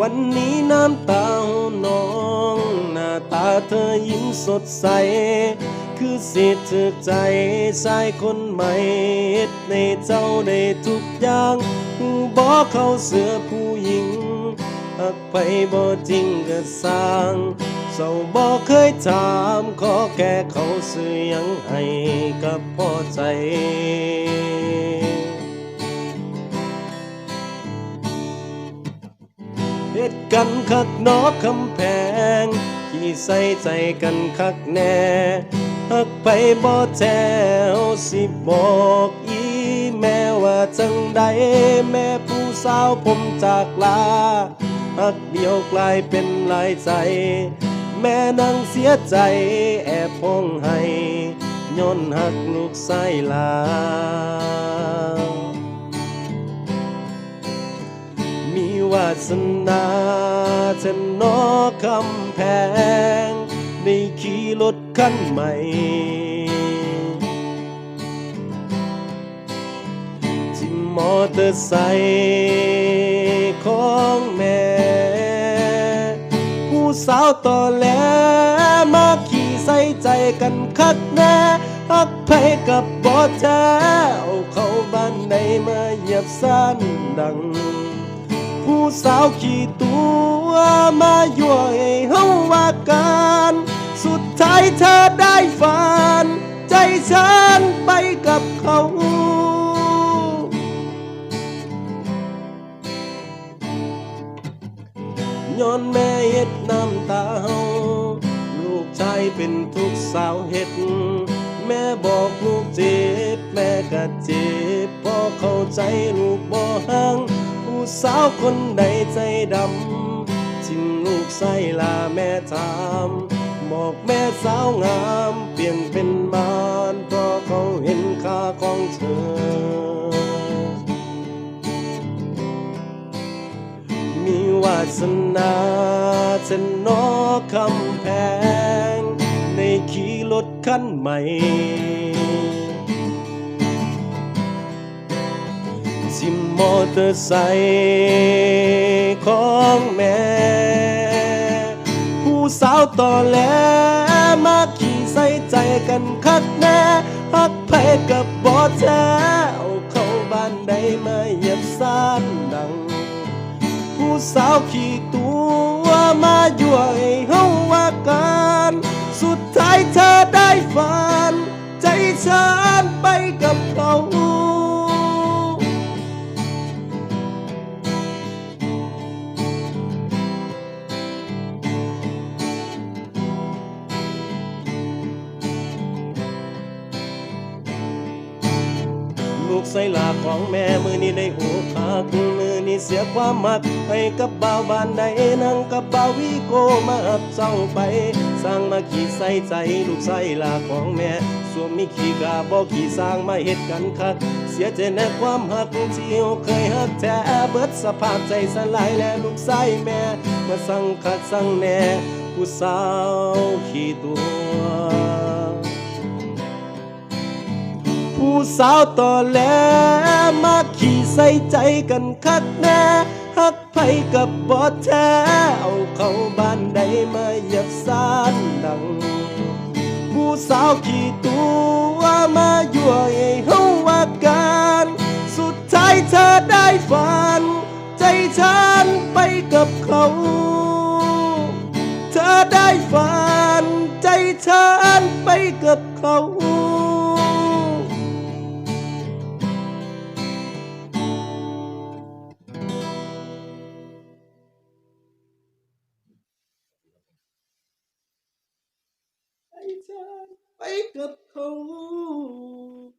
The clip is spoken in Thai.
วันนี้น้ำตาน้อง หน้าตาเธอยิ้มสดใส คือสิทธิ์ถึกใจชายคนใหม่ในเจ้าได้ทุกอย่างหูบอกเขาเสือผู้หญิงหักไปบ่จริงก็สร้างเศร้าบ่เคยถามขอแค่เขาซื้อยังให้กับพ่อใจ เฮ็ดกันคักนอกคำแพง ที่ใส่ใจกันคักแน่หักไปบ่แท้วสิบอกอีแม่ว่าจังใดแม่ผู้สาวผมจากลาหักเดียวกลายเป็นหลายใจ แม่นั่งเสียใจแอบพงให้ย้อนหักลูกไส้ลา วาสนาจะนอคำแพงได้ขี่รถคันใหม่ ที่มอเตอร์ไซค์ของแม่ ผู้สาวต่อแหลมาขี่ใส่ใจกันคักแน่ฮักไผกับบอแท้เอาเข้าบ้านในมาเหยียบซ่านดัง ผู้สาวขี่ตัวมายั่วให้เฮาว่ากัน สุดท้ายเธอได้ฝัน ใจฉันไปกับเขาย้อนแม่เฮ็ดน้ำตาเฮาลูกชายเป็นทุกสาวเฮ็ด แม่บอกลูกเจ็บ แม่ก็เจ็บพอเข้าใจลูกบ่ห่าง สาวคนใดใจดำทิมลูกใส่ลาแม่ถามบอกแม่สาวงามเปลี่ยนเป็นมารเพราะเขาเห็นค่าของเธอ มีวาสนาจะนอคำแพง ในขี่รถคันใหม่ ที่มอเตอร์ไซค์ของแม่ ผู้สาวต่อแหลมาขี่ใส่ใจกันคักแน่ฮักไผกับบอแท้เอาเข้าบ้านใดมาเหยียบซ่านดัง ผู้สาวขี่ตัวมายั่วให้เฮาว่ากันสุดท้ายเธอได้ฝัน ใจฉันไปกับเขา ลูกใส่ลาของแม่มือนี้ได้หูคักมือนี้เสียความมักให้กับบ่าวบ้านใดนั่งกับบ่าววิโกมาอับเศร้าไป สร้างมาขี่ใส่ใจลูกใส่ลาของแม่สวมมีขี่กาบ่ขี่สร้างมาเฮ็ดกันคัก เสียใจในความหักที่เคยหักแท้เบิดสภาพใจสลายและลูกใส่แม่มาสั่งคัดสั่งแน่ผู้สาวขี่ตัว ผู้สาวต่อแหลมาขี่ใส่ใจกันคักแน่ฮักไผกับบอแท้เอาเข้าบ้านใดมาเหยียบซ่านดัง ผู้สาวขี่ตัวมายั่วให้เฮาว่ากันสุดท้ายเธอได้ฝัน ใจฉันไปกับเขา เธอได้ฝัน ใจฉันไปกับเขา time. Wake up cold.